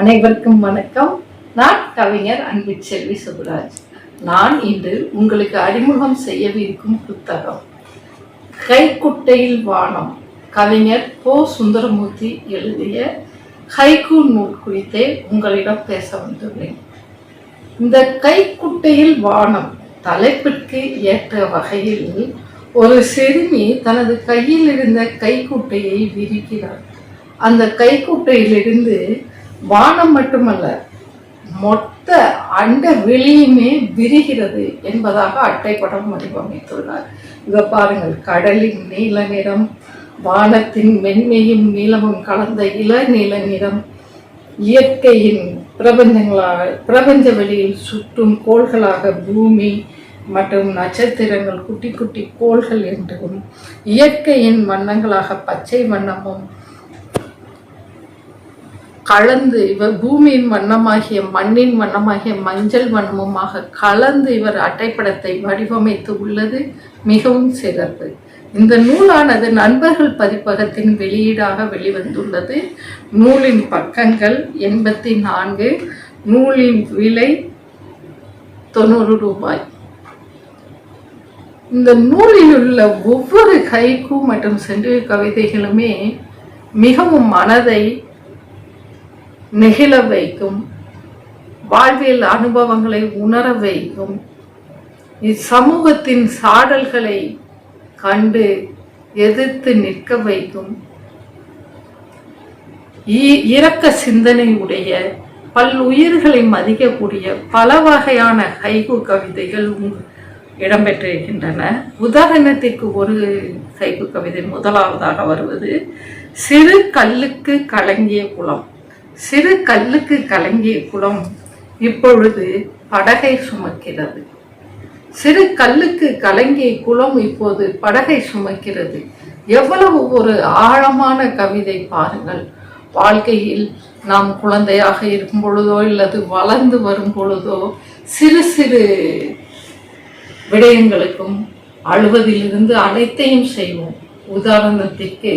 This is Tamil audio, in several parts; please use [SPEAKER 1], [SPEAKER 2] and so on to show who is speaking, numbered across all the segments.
[SPEAKER 1] அனைவருக்கும் வணக்கம். நான் கவிஞர் அன்பு செல்வி சுபராஜ் நான் இன்று உங்களுக்கு அறிமுகம் செய்யவிருக்கும் புத்தகம் கைக்குட்டையில் வானம். கவிஞர் போ. சுந்தரமூர்த்தி எழுதிய ஹைகூ நூல் குறித்தே உங்களிடம் பேச வந்துள்ளேன். இந்த கைக்குட்டையில் வானம் தலைப்பிற்கு ஏற்ற வகையில் ஒரு சிறுமி தனது கையில் இருந்த கைக்குட்டையை விரிக்கிறார் அந்த கைக்குட்டையிலிருந்து வானம் மட்டுமல்ல மொத்த அண்ட வெளியுமே விரிகிறது என்பதாக அட்டைப்படம் வடிவமைத்துள்ளார். இதை பாருங்கள் கடலின் நீல நிறம் வானத்தின் மென்மையும் நீளமும் கலந்த இள நீல நிறம் இயற்கையின் பிரபஞ்சங்களாக பிரபஞ்ச வெளியில் சுற்றும் கோள்களாக பூமி மற்றும் நட்சத்திரங்கள் குட்டி குட்டி கோள்கள் என்றும் இயற்கையின் வண்ணங்களாக பச்சை வண்ணமும் கலந்து இவர் பூமியின் வண்ணமாகிய மண்ணின் வண்ணமாகிய மஞ்சள் வண்ணமுமாக கலந்து இவர் அட்டைப்படத்தை வடிவமைத்து உள்ளது மிகவும் சிறப்பு. இந்த நூலானது நண்பர்கள் பதிப்பகத்தின் வெளியீடாக வெளிவந்துள்ளது. நூலின் பக்கங்கள் எண்பத்தி நான்கு நூலின் விலை தொண்ணூறு ரூபாய். இந்த நூலில் உள்ள ஒவ்வொரு கைக்கு மற்றும் சென்று கவிதைகளுமே மிகவும் மனதை நெகிழ வைக்கும். வாழ்வியல் அனுபவங்களை உணர வைக்கும். இச்சமூகத்தின் சாடல்களை கண்டு எதிர்த்து நிற்க வைக்கும். இ- இரக்க சிந்தனை உடைய பல் உயிர்களை மதிக்கக்கூடிய பல வகையான ஹைகு கவிதைகள் இடம்பெற்றிருக்கின்றன. உதாரணத்திற்கு ஒரு ஹைகு கவிதை முதலாவதாக வருவது சிறு கல்லுக்கு கலங்கிய குளம். சிறு கல்லுக்கு கலங்கிய குளம் இப்பொழுது படகை சுமக்கிறது. சிறு கல்லுக்கு கலங்கிய குளம் இப்போது படகை சுமக்கிறது. எவ்வளவு ஒரு ஆழமான கவிதை பாருங்கள். வாழ்க்கையில் நாம் குழந்தையாக இருக்கும் பொழுதோ இல்லது வளர்ந்து வரும் பொழுதோ சிறு சிறு விடயங்களுக்கும் அழுவதிலிருந்து அனைத்தையும் செய்வோம். உதாரணத்திற்கு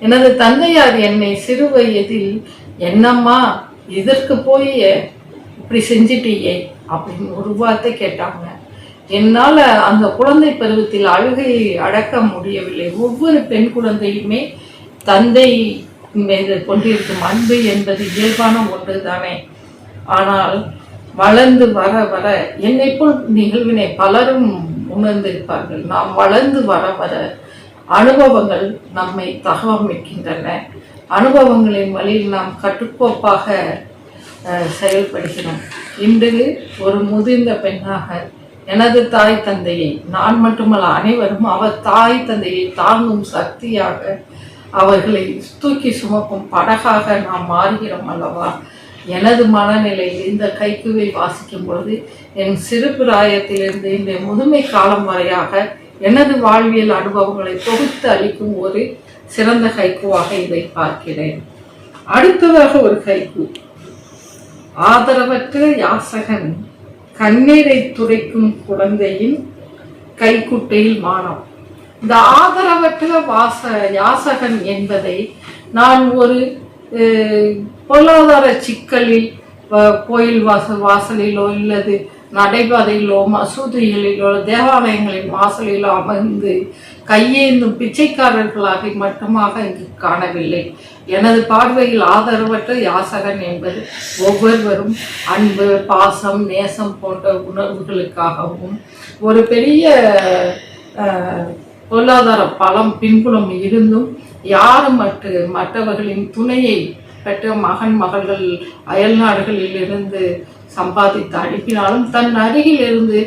[SPEAKER 1] எனது தந்தையார் என்னை சிறு வயதில் என்னம்மா இதற்கு போய் இப்படி செஞ்சிட்டியே அப்படின்னு ஒரு வார்த்தை கேட்டாங்க. என்னால் அந்த குழந்தை பருவத்தில் அழுகையை அடக்க முடியவில்லை. ஒவ்வொரு பெண் குழந்தையுமே தந்தை மீது கொண்டிருக்கும் அன்பு என்பது இயல்பான ஒன்று தானே ஆனால் வளர்ந்து வர வர என்னை போல் நிகழ்வினை பலரும் உணர்ந்திருப்பார்கள். நாம் வளர்ந்து வர வர அனுபவங்கள் நம்மை தகவமைக்கின்றன. அனுபவங்களின் வழியில் நாம் கட்டுக்கோப்பாக செயல்படுகிறோம். இன்று ஒரு முதிர்ந்த பெண்ணாக எனது தாய் தந்தையை நான் மட்டுமல்ல அனைவரும் அவர் தாய் தந்தையை தாங்கும் சக்தியாக அவர்களை தூக்கி சுமக்கும் படகாக நாம் மாறுகிறோம் அல்லவா? எனது மனநிலையில் இந்த கைக்குவை வாசிக்கும் பொழுது என் சிறு பிராயத்திலிருந்து இந்த முதுமை காலம் வரையாக எனது வாழ்வியல் அனுபவங்களை தொகுத்து அளிக்கும் ஒரு சிறந்த கைக்குவாக இதை பார்க்கிறேன். அடுத்ததாக ஒரு கைக்கு ஆதரவற்ற யாசகன் கண்ணீரை துடைக்கும் குழந்தையின் கைக்குட்டையில் மானம். இந்த ஆதரவற்ற வாச யாசகன் என்பதை நான் ஒரு பொருளாதார சிக்கலில் கோயில் வாசல் வாசலிலோ இல்லது நடைபாதையிலோ மசூதிகளிலோ தேவாலயங்களின் வாசலிலோ அமர்ந்து கையேந்தும் பிச்சைக்காரர்களாக மட்டுமாக இங்கு காணவில்லை. எனது பார்வையில் ஆதரவற்ற யாசகன் என்பது ஒவ்வொருவரும் அன்பு பாசம் நேசம் போன்ற உணர்வுகளுக்காகவும் ஒரு பெரிய பொருளாதார பலம் பின்புலம் இருந்தும் யாரும் மற்ற மற்றவர்களின் துணையை பெற்ற மகன் மகள்கள் அயல்நாடுகளில் இருந்து சம்பாதித்து அனுப்பினாலும் தன் அருகில் இருந்து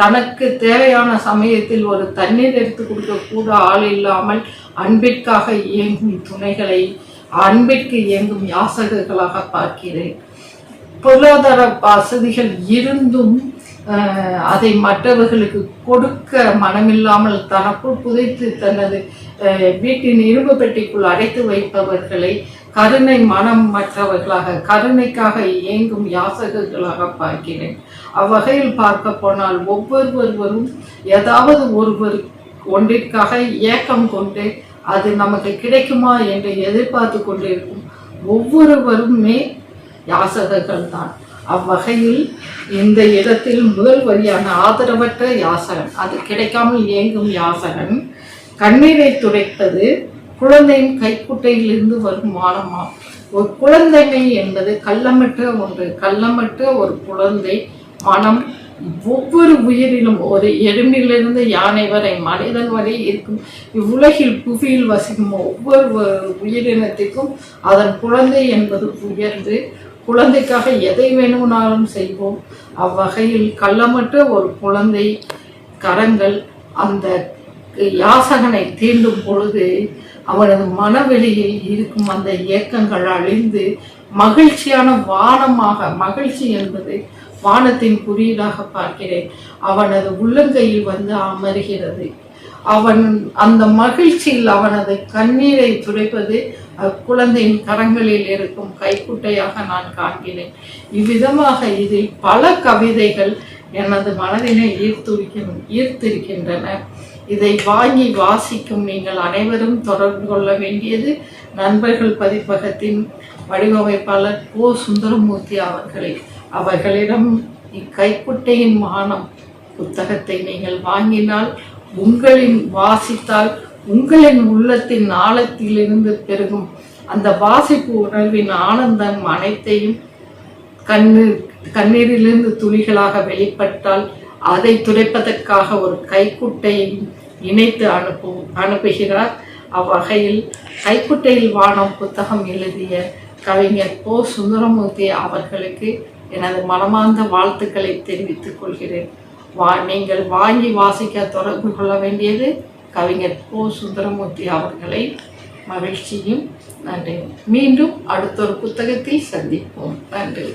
[SPEAKER 1] தனக்கு தேவையான சமயத்தில் ஒரு தண்ணீர் எடுத்து கொடுக்க கூட ஆள் இல்லாமல் அன்பிற்காக இயங்கும் துணைகளை அன்பிற்கு இயங்கும் யாசகர்களாக பார்க்கிறேன். பொருளாதார வசதிகள் இருந்தும் அதை மற்றவர்களுக்கு கொடுக்க மனமில்லாமல் தனக்குள் புதைத்து தனது வீட்டின் இரும்பு பெட்டிக்குள் அடைத்து வைப்பவர்களை கருணை மனம் மற்றவர்களாக கருணைக்காக இயங்கும் யாசகர்களாக பார்க்கிறேன். அவ்வகையில் பார்க்க போனால் ஒவ்வொருவரும் ஏதாவது ஒருவர் ஒன்றிற்காக ஏக்கம் கொண்டு அது நமக்கு கிடைக்குமா என்று எதிர்பார்த்து கொண்டிருக்கும் ஒவ்வொருவருமே யாசகர்கள் தான் அவ்வகையில் இந்த இடத்தில் முதல் வரியான ஆதரவற்ற யாசகன் அது கிடைக்காமல் இயங்கும் யாசகன் கண்ணீரை துடைப்பது குழந்தையின் கைக்குட்டையிலிருந்து வரும் மானமா ஒரு குழந்தைமை என்பது கள்ளமற்ற ஒன்று. கள்ளமற்ற ஒரு குழந்தை மனம் ஒவ்வொரு உயிரிலும் ஒரு எறும்பிலிருந்து யானை வரை மனிதன் வரை இருக்கும். இவ்வுலகில் புவியில் வசிக்கும் ஒவ்வொரு வ- உயிரினத்திற்கும் அதன் குழந்தை என்பது உயர்ந்து குழந்தைக்காக எதை வேணும்னாலும் செய்வோம். அவ்வகையில் கள்ளமற்ற ஒரு குழந்தை கரங்கள் அந்த யாசகனை தீண்டும் பொழுது அவனது மனவெளியில் இருக்கும் அந்த இயக்கங்கள் அழிந்து மகிழ்ச்சியான வானமாக மகிழ்ச்சி என்பது வானத்தின் குறியீடாக பார்க்கிறேன். அவனது உள்ளங்கையில் வந்து அமர்கிறது. அவன் அந்த மகிழ்ச்சியில் அவனது கண்ணீரை துடைப்பது குழந்தையின் கரங்களில் இருக்கும் கைக்குட்டையாக நான் காண்கிறேன். இவ்விதமாக இதில் பல கவிதைகள் எனது மனதினை ஈர்த்து ஈர்த்திருக்கின்றன. இதை வாங்கி வாசிக்கும் நீங்கள் அனைவரும் தொடர்பு கொள்ள வேண்டியது நண்பர்கள் பதிப்பகத்தின் வடிவமைப்பாளர் கோ. சுந்தரமூர்த்தி அவர்களை. அவர்களிடம் இக்கைக்குட்டையின் மானம் புத்தகத்தை நீங்கள் வாங்கினால் உங்களின் வாசித்தால் உங்களின் உள்ளத்தின் ஆழத்திலிருந்து பெருகும். அந்த வாசிப்பு உணர்வின் ஆனந்தம் அனைத்தையும் கண்ணீர் கண்ணீரிலிருந்து துளிகளாக வெளிப்பட்டால் அதை துடைப்பதற்காக ஒரு கைக்குட்டையின் இணைத்து அனுப்பு அனுப்புகிறார். அவ்வகையில் கைக்குட்டையில் வானம் புத்தகம் எழுதிய கவிஞர் போ. சுந்தரமூர்த்தி அவர்களுக்கு எனது மனமார்ந்த வாழ்த்துக்களை தெரிவித்துக் கொள்கிறேன். வா நீங்கள் வாங்கி வாசிக்க தொடர்பு கொள்ள வேண்டியது கவிஞர் போ. சுந்தரமூர்த்தி அவர்களை மகிழ்ச்சியும் நன்றி மீண்டும் அடுத்த ஒரு புத்தகத்தில் சந்திப்போம். நன்றி.